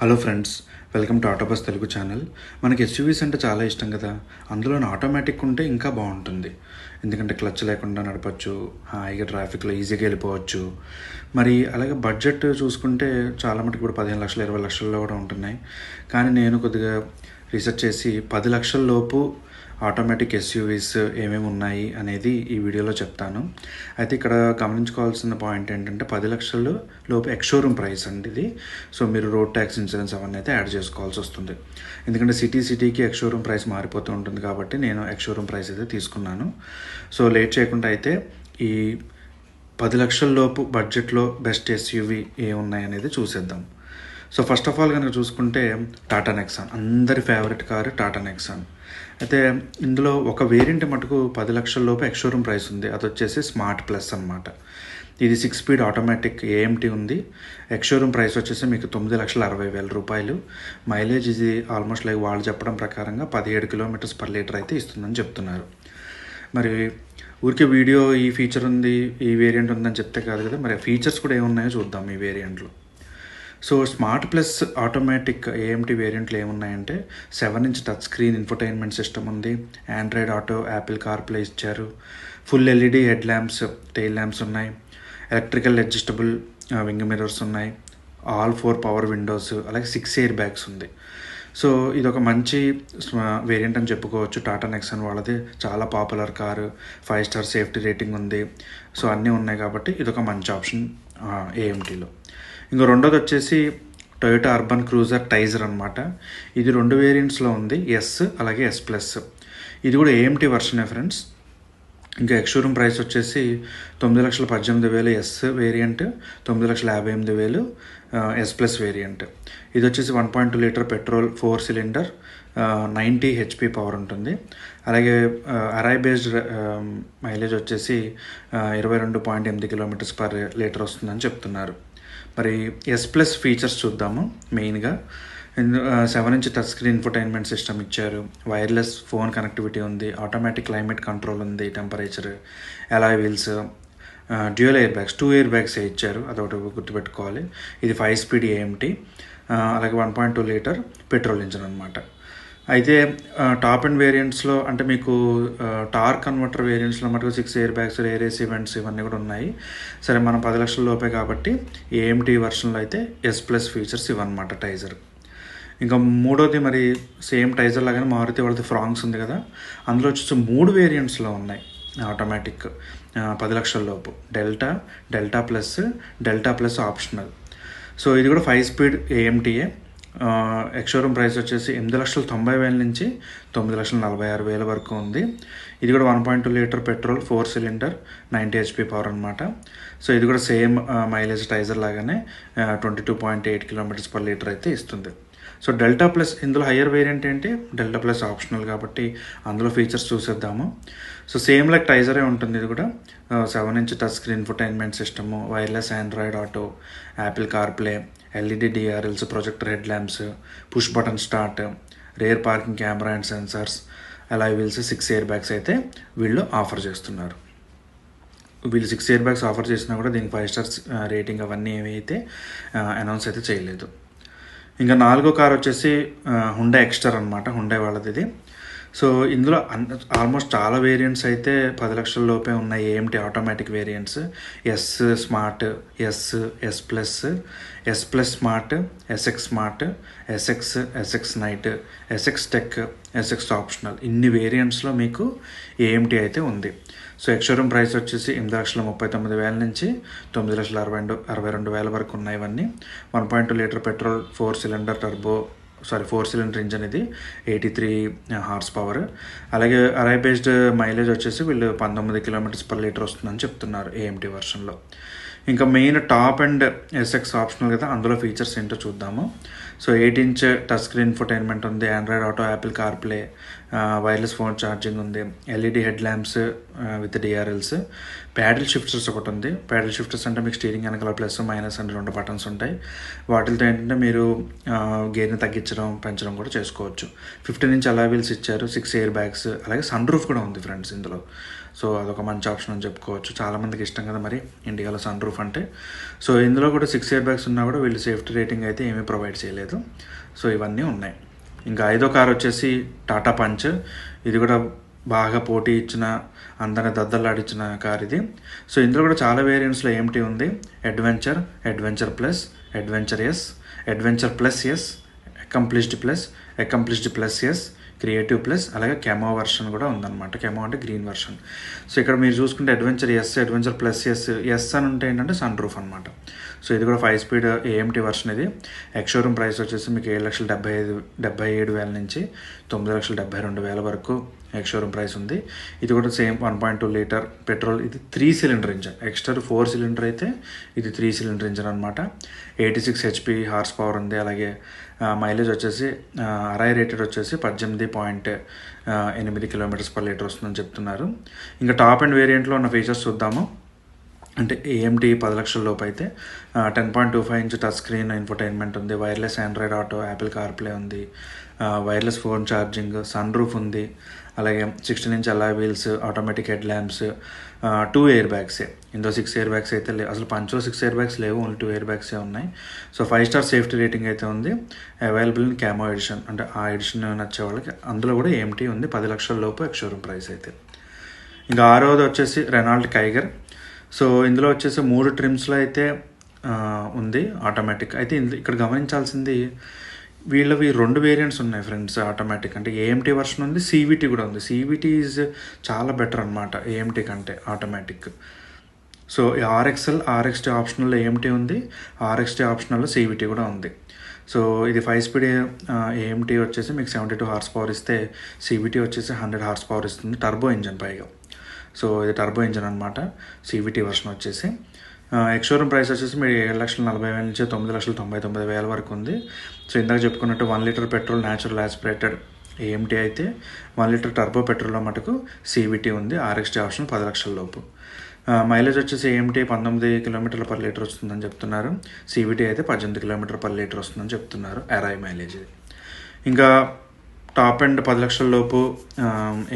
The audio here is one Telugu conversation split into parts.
Hello friends welcome to Autobus Telugu channel మనకి ఎస్యూవీస్ అంటే చాలా ఇష్టం కదా? అందులో ఆటోమేటిక్ ఉంటే ఇంకా బాగుంటుంది. ఎందుకంటే క్లచ్ లేకుండా నడపచ్చు హాయిగా ట్రాఫిక్లో ఈజీగా వెళ్ళిపోవచ్చు. మరి అలాగే బడ్జెట్ చూసుకుంటే చాలా మటుకు ఇప్పుడు పదిహేను లక్షలు ఇరవై లక్షల్లో కూడా ఉంటున్నాయి. కానీ నేను కొద్దిగా రీసెర్చ్ చేసి పది లక్షల లోపు ఆటోమేటిక్ ఎస్యూవీస్ ఏమేమి ఉన్నాయి అనేది ఈ వీడియోలో చెప్తాను. అయితే ఇక్కడ గమనించుకోవాల్సిన పాయింట్ ఏంటంటే పది లక్షలు లోపు ఎక్స్షోరూమ్ ప్రైస్ అండి ఇది. సో మీరు రోడ్ ట్యాక్స్ ఇన్సూరెన్స్ అవన్నీ అయితే యాడ్ చేసుకోవాల్సి వస్తుంది. ఎందుకంటే సిటీ సిటీకి ఎక్స్షోరూమ్ ప్రైస్ మారిపోతూ ఉంటుంది కాబట్టి నేను ఎక్స్షోరూమ్ ప్రైస్ అయితే తీసుకున్నాను. సో లేట్ చేయకుండా అయితే ఈ పది లక్షల లోపు బడ్జెట్లో బెస్ట్ ఎస్యూవి ఏ ఉన్నాయి అనేది చూసేద్దాం. సో ఫస్ట్ ఆఫ్ ఆల్ కనుక చూసుకుంటే టాటా నెక్సాన్. అందరి ఫేవరెట్ కారు టాటా నెక్సాన్. అయితే ఇందులో ఒక వేరియంట్ మటుకు పది లక్షల లోపు ఎక్స్షోరూమ్ ప్రైస్ ఉంది. అది వచ్చేసి స్మార్ట్ ప్లస్ అనమాట ఇది సిక్స్ స్పీడ్ ఆటోమేటిక్ ఏఎంటీ ఉంది. ఎక్స్షోరూమ్ ప్రైస్ వచ్చేసి మీకు తొమ్మిది లక్షల అరవై వేల రూపాయలు. మైలేజ్ ఇది ఆల్మోస్ట్ లైక్ వాళ్ళు చెప్పడం ప్రకారంగా పదిహేడు కిలోమీటర్స్ పర్ లీటర్ అయితే ఇస్తుందని చెప్తున్నారు. మరి ఊరికే వీడియో ఈ ఫీచర్ ఉంది ఈ వేరియంట్ ఉందని చెప్తే కాదు కదా మరి ఫీచర్స్ కూడా ఏమున్నాయో చూద్దాం ఈ వేరియంట్లో so smart plus automatic AMT వేరియంట్లు ఏమున్నాయంటే seven inch touch screen infotainment system ఉంది. Android auto Apple car play ఇచ్చారు full LED head lamps tail lamps ఉన్నాయి. ఎలక్ట్రికల్ అడ్జస్టబుల్ వింగ్ మిరర్స్ ఉన్నాయి. ఆల్ ఫోర్ పవర్ విండోస్ అలాగే సిక్స్ ఎయిర్ బ్యాగ్స్ ఉంది. సో ఇది ఒక మంచి వేరియంట్ అని చెప్పుకోవచ్చు. టాటా నెక్సన్ వాళ్ళది. చాలా popular car five star safety rating ఉంది. సో అన్నీ ఉన్నాయి కాబట్టి ఇది ఒక మంచి ఆప్షన్ ఏఎంటీలో uh, ఇంకో రెండోది వచ్చేసి టొయోటా అర్బన్ క్రూజర్ టైజర్ అనమాట ఇది రెండు వేరియంట్స్లో ఉంది. ఎస్ అలాగే ఎస్ ప్లస్ ఇది కూడా ఏఎంటీ వర్షనే ఫ్రెండ్స్ ఇంకా ఎక్స్షోరూమ్ ప్రైస్ వచ్చేసి తొమ్మిది లక్షల పద్దెనిమిది వేలు ఎస్ వేరియంట్ తొమ్మిది లక్షల యాభై ఎనిమిది వేలు ఎస్ ప్లస్ వేరియంట్ ఇది వచ్చేసి one point two litre petrol four cylinder ninety HP power ఉంటుంది. అలాగే అరాయ్ బేస్డ్ మైలేజ్ వచ్చేసి ఇరవై రెండు పాయింట్ ఎనిమిది కిలోమీటర్స్ పర్ లీటర్ వస్తుందని చెప్తున్నారు. మరి ఎస్ ప్లస్ ఫీచర్స్ చూద్దాము మెయిన్గా seven inch touch screen infotainment system ఇచ్చారు. వైర్లెస్ ఫోన్ కనెక్టివిటీ ఉంది ఆటోమేటిక్ క్లైమేట్ కంట్రోల్ ఉంది temperature alloy wheels dual air bags two air bags ఇచ్చారు అదొకటి గుర్తుపెట్టుకోవాలి. ఇది ఫైవ్ స్పీడ్ ఏఎంటీ అలాగే one point two litre petrol engine అనమాట అయితే టాప్ అండ్ వేరియంట్స్లో అంటే మీకు టార్ కన్వర్టర్ వేరియంట్స్లో మటుకు six air bags air AC vents ఇవన్నీ కూడా ఉన్నాయి. సరే మనం పది లక్షల లోపే కాబట్టి ఏఎంటీ వర్షన్లో అయితే ఎస్ ప్లస్ ఫీచర్స్ ఇవన్నమాట టైజర్. ఇంకా మూడోది మరి సేమ్ టైజర్ లాగానే మారుతి వాళ్ళది ఫ్రాంగ్స్ ఉంది కదా అందులో వచ్చేసి మూడు వేరియంట్స్లో ఉన్నాయి ఆటోమేటిక్ పది లక్షల లోపు. Delta Delta plus Delta plus optional. So ఇది కూడా ఫైవ్ స్పీడ్ ఏఎంటీఏ ఎక్స్షోరూమ్ ప్రైస్ వచ్చేసి ఎనిమిది లక్షల తొంభై వేల నుంచి తొమ్మిది లక్షల నలభై ఆరు వేల వరకు ఉంది. ఇది కూడా one point two litre petrol four cylinder ninety HP power అనమాట సో ఇది కూడా సేమ్ మైలేజ్ టైజర్ లాగానే twenty two point eight kilometres per litre అయితే ఇస్తుంది. సో డెల్టా ప్లస్ ఇందులో హయ్యర్ వేరియంట్ ఏంటి? డెల్టా ప్లస్ ఆప్షనల్ కాబట్టి అందులో ఫీచర్స్ చూసేద్దాము. సో సేమ్ లైక్ టైజరే ఉంటుంది ఇది కూడా. Seven inch touch screen infotainment system wireless Android auto Apple CarPlay LED DRLs projector head lamps push button start rear parking camera and sensors alloy wheels six air bags అయితే వీళ్ళు ఆఫర్ చేస్తున్నారు. వీళ్ళు సిక్స్ ఇయర్ బ్యాగ్స్ ఆఫర్ చేసినా కూడా దీనికి ఫైవ్ స్టార్స్ రేటింగ్ అవన్నీ ఏవి అయితే అనౌన్స్ అయితే చేయలేదు. ఇంకా నాలుగో కార్ వచ్చేసి హుండా ఎక్స్టర్ అనమాట హుండా వాళ్ళది ఇది. సో ఇందులో ఆల్మోస్ట్ చాలా వేరియంట్స్ అయితే పది లక్షల లోపే ఉన్నాయి ఏమిటి automatic variants S smart S S plus S plus smart SX smart SX SX night SX tech SX optional ఇన్ని వేరియంట్స్లో మీకు ఏఎంటీ అయితే ఉంది. సో ఎక్స్షోరూమ్ ప్రైస్ వచ్చేసి ఎనిమిది లక్షల ముప్పై తొమ్మిది వేల నుంచి తొమ్మిది లక్షల అరవై రెండు అరవై రెండు వేల వరకు ఉన్నాయి ఇవన్నీ one point two litre petrol four cylinder turbo sorry four cylinder engine ఇది ఎయిటీ త్రీ హార్స్ పవర్. అలాగే అరై బేస్డ్ మైలేజ్ వచ్చేసి వీళ్ళు పంతొమ్మిది కిలోమీటర్స్ పర్ లీటర్ వస్తుందని చెప్తున్నారు ఏఎంటీ వర్షన్లో ఇంకా main top and SX optional కదా అందులో ఫీచర్స్ ఏంటో చూద్దాము. So eight inch touch screen infotainment ఉంది Android auto Apple CarPlay wireless phone charging ఉంది LED head lamps with DRLs paddle shifters ఒకటి ఉంది. ప్యాడిల్ షిఫ్టర్స్ అంటే మీకు స్టీరింగ్ వెనకాల ప్లస్ మైనస్ అని రెండు బటన్స్ ఉంటాయి. వాటితో ఏంటంటే మీరు గేర్ని తగ్గించడం పెంచడం కూడా చేసుకోవచ్చు. ఫిఫ్టీన్ ఇంచ్ అలా వీల్స్ ఇచ్చారు సిక్స్ ఇయర్ బ్యాగ్స్ అలాగే సన్ రూఫ్ కూడా ఉంది ఫ్రెండ్స్ ఇందులో. సో అదొక మంచి ఆప్షన్ అని చెప్పుకోవచ్చు. చాలామందికి ఇష్టం కదా మరి ఇండియాలో సన్ రూఫ్ అంటే. సో ఇందులో కూడా సిక్స్ ఇయర్ బ్యాగ్స్ ఉన్నా కూడా వీళ్ళు సేఫ్టీ రేటింగ్ అయితే ఏమీ ప్రొవైడ్ చేయలేదు. సో ఇవన్నీ ఉన్నాయి. ఇంకా ఐదో కార్ వచ్చేసి టాటా పంచ్. ఇది కూడా బాగా పోటీ ఇచ్చిన అందరిని దద్దలాడించిన కార్ ఇది. సో ఇందులో కూడా చాలా వేరియంట్స్లో ఏమిటి ఉంది. Adventure adventure plus adventure S adventure plus S accomplished plus accomplished plus S creative plus అలాగే కెమో వర్షన్ కూడా ఉందన్నమాట. కెమో అంటే గ్రీన్ వర్షన్. సో ఇక్కడ మీరు చూసుకుంటే adventure S adventure plus S S అని ఉంటే ఏంటంటే సన్ రూఫ్ అనమాట సో ఇది కూడా ఫైవ్ స్పీడ్ ఏఎంటీ వర్షన్ ఇది. ఎక్స్షోరూమ్ ప్రైస్ వచ్చేసి మీకు ఏడు లక్షల డెబ్బై ఐదు డెబ్బై ఏడు వేల నుంచి తొమ్మిది లక్షల డెబ్బై రెండు వేల వరకు ఎక్స్షోరూమ్ ప్రైస్ ఉంది. ఇది కూడా same one point two litre petrol. ఇది three cylinder engine Exter four cylinder అయితే ఇది త్రీ సిలిండర్ ఇంజన్ అనమాట eighty six HP horse power ఉంది. అలాగే మైలేజ్ వచ్చేసి అరై రేటెడ్ వచ్చేసి పద్దెనిమిది పాయింట్ ఎనిమిది కిలోమీటర్స్ పర్ లీటర్ వస్తుందని చెప్తున్నారు. ఇంకా టాప్ అండ్ వేరియంట్లో ఉన్న ఫీచర్స్ చూద్దాము. అంటే ఏఎంటీ పది లక్షల లోపు అయితే ten point two five inch touch screen infotainment ఉంది wireless Android auto Apple CarPlay ఉంది wireless phone charging sun roof ఉంది అలాగే sixteen inch alloy wheels automatic head lamps two air బ్యాగ్సే ఇందులో సిక్స్ ఎయిర్ బ్యాగ్స్ అయితే లేవు. అసలు పంచో సిక్స్ ఎయిర్ బ్యాగ్స్ లేవు ఓన్లీ టూ ఎయిర్ బ్యాగ్సే ఉన్నాయి. So five star safety rating అయితే ఉంది. అవైలబుల్ ఇన్ క్యామో ఎడిషన్ అంటే ఆ ఎడిషన్ నచ్చే వాళ్ళకి అందులో కూడా ఏమిటి ఉంది. పది లక్షల లోపు ఎక్స్షోరూమ్ ప్రైస్ అయితే. ఇంకా ఆరోది వచ్చేసి రెనాల్డ్ కైగర్ సో ఇందులో వచ్చేసి మూడు ట్రిమ్స్లో అయితే ఉంది ఆటోమేటిక్ అయితే ఇందులో ఇక్కడ గమనించాల్సింది వీళ్ళవి రెండు వేరియంట్స్ ఉన్నాయి ఫ్రెండ్స్ ఆటోమేటిక్ అంటే ఏఎంటీ వర్షన్ ఉంది సీవీటీ కూడా ఉంది. సీవీటీ ఈజ్ చాలా బెటర్ అనమాట ఏఎంటీ కంటే automatic so RXL RXT optional AMT ఉంది ఆర్ఎక్స్టీ ఆప్షనల్లో సీవీటీ కూడా ఉంది. సో ఇది ఫైవ్ స్పీడ్ ఏఎంటీ వచ్చేసి మీకు సెవెంటీ టూ హార్స్ పవర్ ఇస్తే సీవీటీ వచ్చేసి హండ్రెడ్ హార్స్ పవర్ ఇస్తుంది టర్బో ఇంజన్ పైగా. సో ఇది టర్బో ఇంజన్ అనమాట సీవీటీ వర్షన్ వచ్చేసి. ఎక్స్షోరూమ్ ప్రైస్ వచ్చేసి మీరు ఏడు లక్షల నలభై వేల నుంచి తొమ్మిది లక్షల తొంభై తొమ్మిది వేల వరకు ఉంది. సో ఇందాక చెప్పుకున్నట్టు one litre petrol natural aspirated AMT అయితే వన్ లీటర్ టర్బో పెట్రోల్లో మటుకు సీవీటీ ఉంది. ఆర్ఎక్స్టీ ఆప్షన్ పది లక్షల లోపు. మైలేజ్ వచ్చేసి ఏఎంటీ పంతొమ్మిది కిలోమీటర్ల పర్ లీటర్ వస్తుందని చెప్తున్నారు. సీవీటీ అయితే పద్దెనిమిది కిలోమీటర్ పర్ లీటర్ వస్తుందని చెప్తున్నారు. ఎరాయి మైలేజ్ ఇది. ఇంకా టాప్ అండ్ పది లక్షల లోపు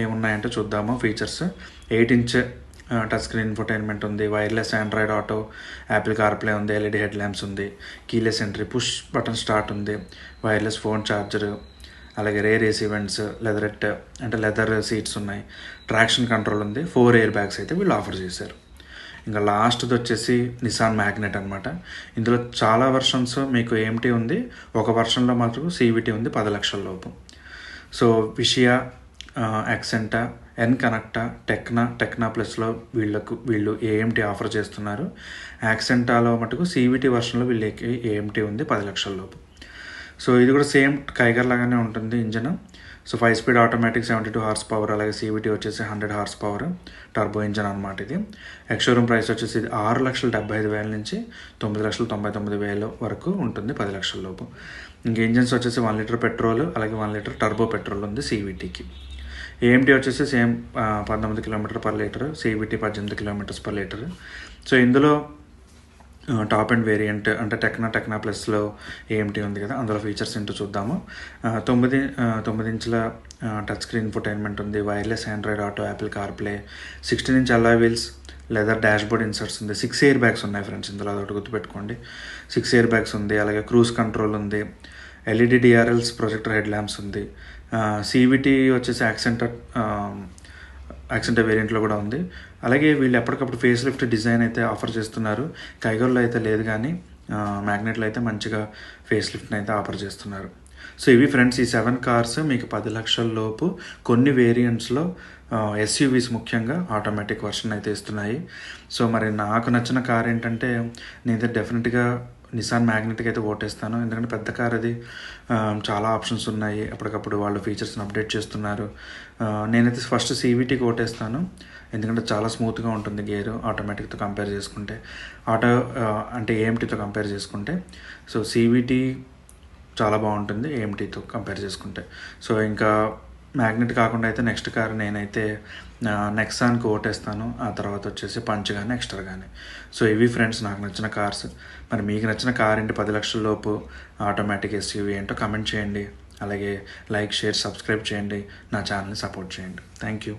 ఏమున్నాయంటే చూద్దాము. Features eight inch touch screen infotainment ఉంది wireless Android auto Apple CarPlay ఉంది ఎల్ఈడి హెడ్ ల్యాంప్స్ ఉంది keyless entry push button start ఉంది వైర్లెస్ ఫోన్ ఛార్జర్ అలాగే రేర్ ఏసీ ఈవెంట్స్ లెదరెట్ అంటే లెదర్ సీట్స్ ఉన్నాయి. ట్రాక్షన్ కంట్రోల్ ఉంది ఫోర్ ఎయిర్ బ్యాగ్స్ అయితే వీళ్ళు ఆఫర్ చేశారు. ఇంకా లాస్ట్ది వచ్చేసి నిసాన్ మ్యాగ్నెట్ అనమాట ఇందులో చాలా వర్షన్స్ మీకు ఏమిటి ఉంది ఒక వర్షన్లో మాత్రం సీవీటీ ఉంది పది లక్షల లోపు. సో విషయా యాక్సెంటా ఎన్ కనెక్టా టెక్నా టెక్నా ప్లస్లో వీళ్ళకు వీళ్ళు ఏఎంటీ ఆఫర్ చేస్తున్నారు. యాక్సెంటాలో మటుకు సీవీటీ వర్షన్లో వీళ్ళకి ఏఎంటీ ఉంది పది లక్షల లోపు. సో ఇది కూడా సేమ్ కైగర్ లాగానే ఉంటుంది engine. So five speed automatic seventy two horse power అలాగే సీవీటీ వచ్చేసి hundred horse power turbo engine అనమాట ఇది. ఎక్స్షోరూమ్ ప్రైస్ వచ్చేసి ఇది ఆరు లక్షల డెబ్బై ఐదు వేల నుంచి తొమ్మిది లక్షల తొంభై తొమ్మిది వేల వరకు ఉంటుంది పది లక్షల లోపు. ఇంక ఇంజన్స్ వచ్చేసి వన్ లీటర్ పెట్రోల్ అలాగే వన్ లీటర్ టర్బో పెట్రోల్ ఉంది సీవీటీకి ఏఎంటీ వచ్చేసి సేమ్ పంతొమ్మిది కిలోమీటర్ పర్ లీటర్ సీవీటీ పద్దెనిమిది కిలోమీటర్స్ పర్ లీటర్. సో ఇందులో టాప్ అండ్ వేరియంట్ అంటే టెక్నా టెక్నా ప్లస్లో ఏఎంటీ ఉంది కదా అందులో ఫీచర్స్ ఏంటో చూద్దాము. తొమ్మిది తొమ్మిది ఇంచుల టచ్ స్క్రీన్ ఫుటైన్మెంట్ ఉంది wireless Android Auto Apple CarPlay sixteen inch alloy wheels leather dashboard inserts ఉంది. సిక్స్ ఎయిర్ బ్యాగ్స్ ఉన్నాయి ఫ్రెండ్స్ ఇందులో అదొకటి గుర్తుపెట్టుకోండి. సిక్స్ ఎయిర్ బ్యాగ్స్ ఉంది అలాగే క్రూజ్ కంట్రోల్ ఉంది LED DRLs projector head lamps ఉంది. సీవీటీ వచ్చేసి యాక్సెంట్ యాక్సెంట్ వేరియంట్లో కూడా ఉంది. అలాగే వీళ్ళు ఎప్పటికప్పుడు ఫేస్ లిఫ్ట్ డిజైన్ అయితే ఆఫర్ చేస్తున్నారు. కైగోల్లో అయితే లేదు కానీ మ్యాగ్నెట్లో అయితే మంచిగా ఫేస్ లిఫ్ట్ని అయితే ఆఫర్ చేస్తున్నారు. సో ఇవి ఫ్రెండ్స్ ఈ సెవెన్ కార్స్ మీకు పది లక్షల లోపు కొన్ని వేరియంట్స్లో ఎస్యూవీస్ ముఖ్యంగా ఆటోమేటిక్ వర్షన్ అయితే ఇస్తున్నాయి. సో మరి నాకు నచ్చిన కార్ ఏంటంటే నేనైతే డెఫినెట్గా నిసాన్ మ్యాగ్నెట్కి అయితే ఓటేస్తాను ఎందుకంటే పెద్ద కార్ అది. చాలా ఆప్షన్స్ ఉన్నాయి. అప్పటికప్పుడు వాళ్ళు ఫీచర్స్ని అప్డేట్ చేస్తున్నారు. నేనైతే ఫస్ట్ సీవీటీకి ఓటేస్తాను ఎందుకంటే చాలా స్మూత్గా ఉంటుంది గేర్ ఆటోమేటిక్తో కంపేర్ చేసుకుంటే. ఆటో అంటే ఏఎంటీతో కంపేర్ చేసుకుంటే. సో సీవీటీ చాలా బాగుంటుంది ఏఎంటీతో కంపేర్ చేసుకుంటే. సో ఇంకా మ్యాగ్నెట్ కాకుండా అయితే నెక్స్ట్ కార్ నేనైతే నెక్సాన్కి ఓటేస్తాను. ఆ తర్వాత వచ్చేసి పంచ్ కానీ ఎక్స్ట్రా కానీ సో ఇవి ఫ్రెండ్స్ నాకు నచ్చిన కార్స్. మరి మీకు నచ్చిన కార్ ఏంటి? పది లక్షల లోపు ఆటోమేటిక్ ఎస్యూవి ఏంటో కమెంట్ చేయండి. అలాగే లైక్ షేర్ సబ్స్క్రైబ్ చేయండి. నా ఛానల్ని సపోర్ట్ చేయండి. Thank you.